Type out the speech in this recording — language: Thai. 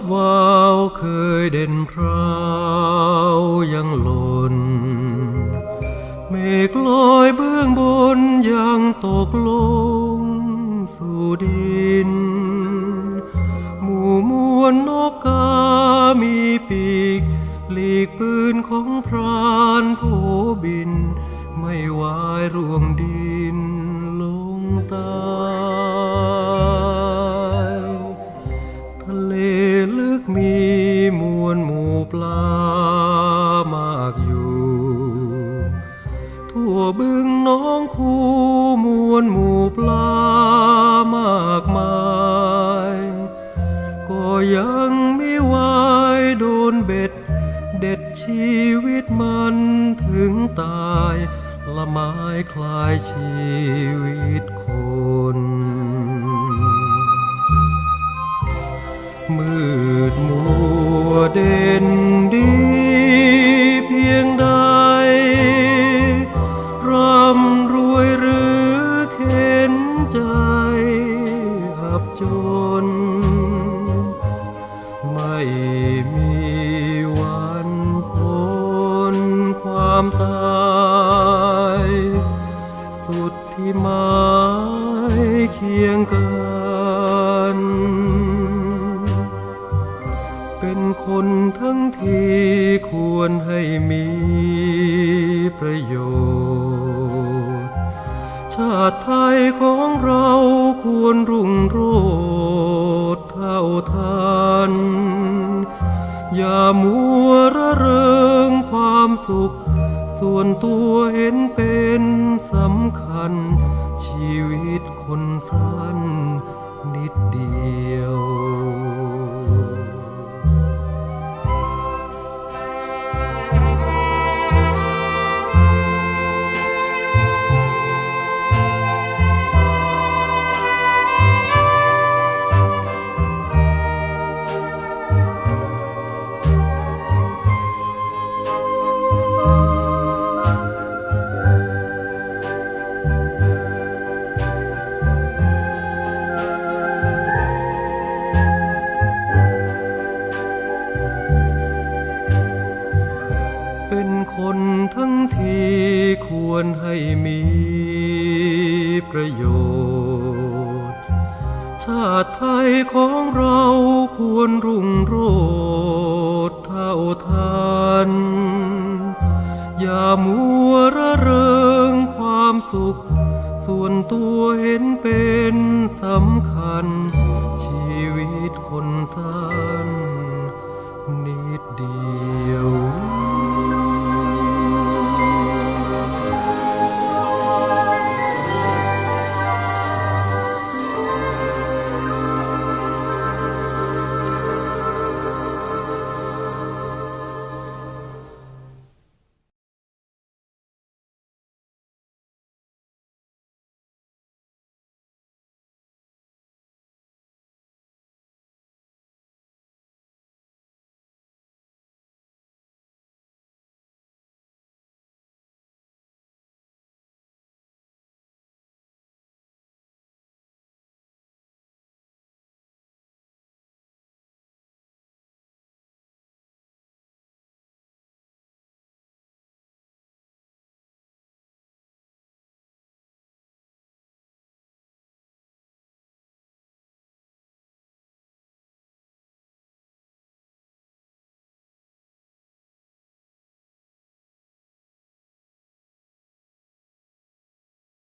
บวาวเคยเด่นพร้ายังหล่นเมฆลอยเบื้องบนยังตกลงสู่ดิน หมู่มวลนกกามีปีก หลีกปืนของพรานผู้บิน ไม่วายร่วงดินลงตา ปลามากอยู่ ทั่วบึงน้องคูมวลหมู่ปลามากมาย ก็ยังไม่วายโดนเบ็ด เด็ดชีวิตมันถึงตายละไม้คลายชีวิตคนมืดมัวเด่น เป็นคนทั้งที่ควรให้มีประโยชน์ ชาติไทยของเราควรรุ่งโรจน์เท่าทัน อย่ามัวระเริงความสุข ส่วนตัวเห็นเป็นสำคัญ ชีวิตคนสั้นนิดเดียว ประโยชน์ ชาติไทยของเราควรรุ่งโรจน์เท่าทัน อย่ามัวระเริงความสุข ส่วนตัวเห็นเป็นสำคัญ ชีวิตคนสั้